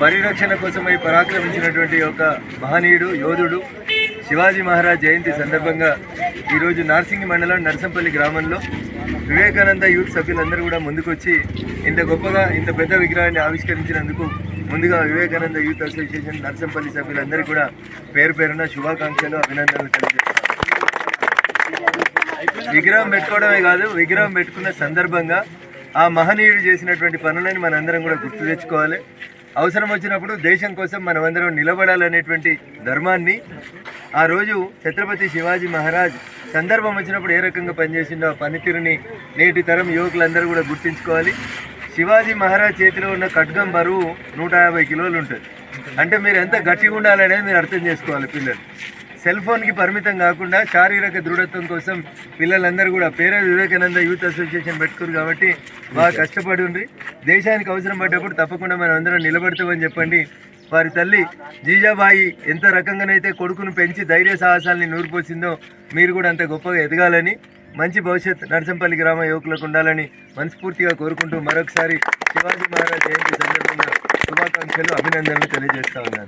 పరిరక్షణ కోసమై పరాక్రమించినటువంటి ఒక మహనీయుడు యోధుడు శివాజీ మహారాజ్ జయంతి సందర్భంగా ఈరోజు నార్సింగి మండలం నర్సంపల్లి గ్రామంలో వివేకానంద యూత్ సభ్యులందరూ కూడా ముందుకొచ్చి ఇంత గొప్పగా ఇంత పెద్ద విగ్రహాన్ని ఆవిష్కరించినందుకు ముందుగా వివేకానంద యూత్ అసోసియేషన్ నర్సంపల్లి సభ్యులందరూ కూడా పేరు పేరున శుభాకాంక్షలు అభినందనలు తెలియజేస్తారు విగ్రహం పెట్టుకోవడమే కాదు విగ్రహం పెట్టుకున్న సందర్భంగా ఆ మహనీయుడు చేసినటువంటి పనులని మనందరం కూడా గుర్తు తెచ్చుకోవాలి. అవసరం వచ్చినప్పుడు దేశం కోసం మనమందరం నిలబడాలనేటువంటి ధర్మాన్ని ఆ రోజు ఛత్రపతి శివాజీ మహారాజ్ సందర్భం వచ్చినప్పుడు ఏ రకంగా పనిచేసిండో ఆ పనితీరుని నేటి తరం యువకులందరూ కూడా గుర్తించుకోవాలి. శివాజీ మహారాజ్ చేతిలో ఉన్న ఖడ్గం బరువు నూట యాభై కిలోలు ఉంటుంది. అంటే మీరు ఎంత గట్టిగా ఉండాలనేది మీరు అర్థం చేసుకోవాలి పిల్లలు. సెల్ ఫోన్కి పరిమితం కాకుండా శారీరక దృఢత్వం కోసం పిల్లలందరూ కూడా పేరే వివేకానంద యూత్ అసోసియేషన్ పెట్టుకురు కాబట్టి బాగా కష్టపడి ఉండ్రి. దేశానికి అవసరం పడ్డప్పుడు తప్పకుండా మనం అందరం నిలబడతామని చెప్పండి. వారి తల్లి జీజాబాయి ఎంత రకంగానైతే కొడుకును పెంచి ధైర్య సాహసాలని నూరిపోసిందో మీరు కూడా అంత గొప్పగా ఎదగాలని మంచి భవిష్యత్ నర్సంపల్లి గ్రామ యువకులకు ఉండాలని మనస్ఫూర్తిగా కోరుకుంటూ మరొకసారి శివాజీ మహారాజ్ జయంతి సందర్భంగా శుభాకాంక్షలు అభినందనలు తెలియజేస్తా ఉన్నాను.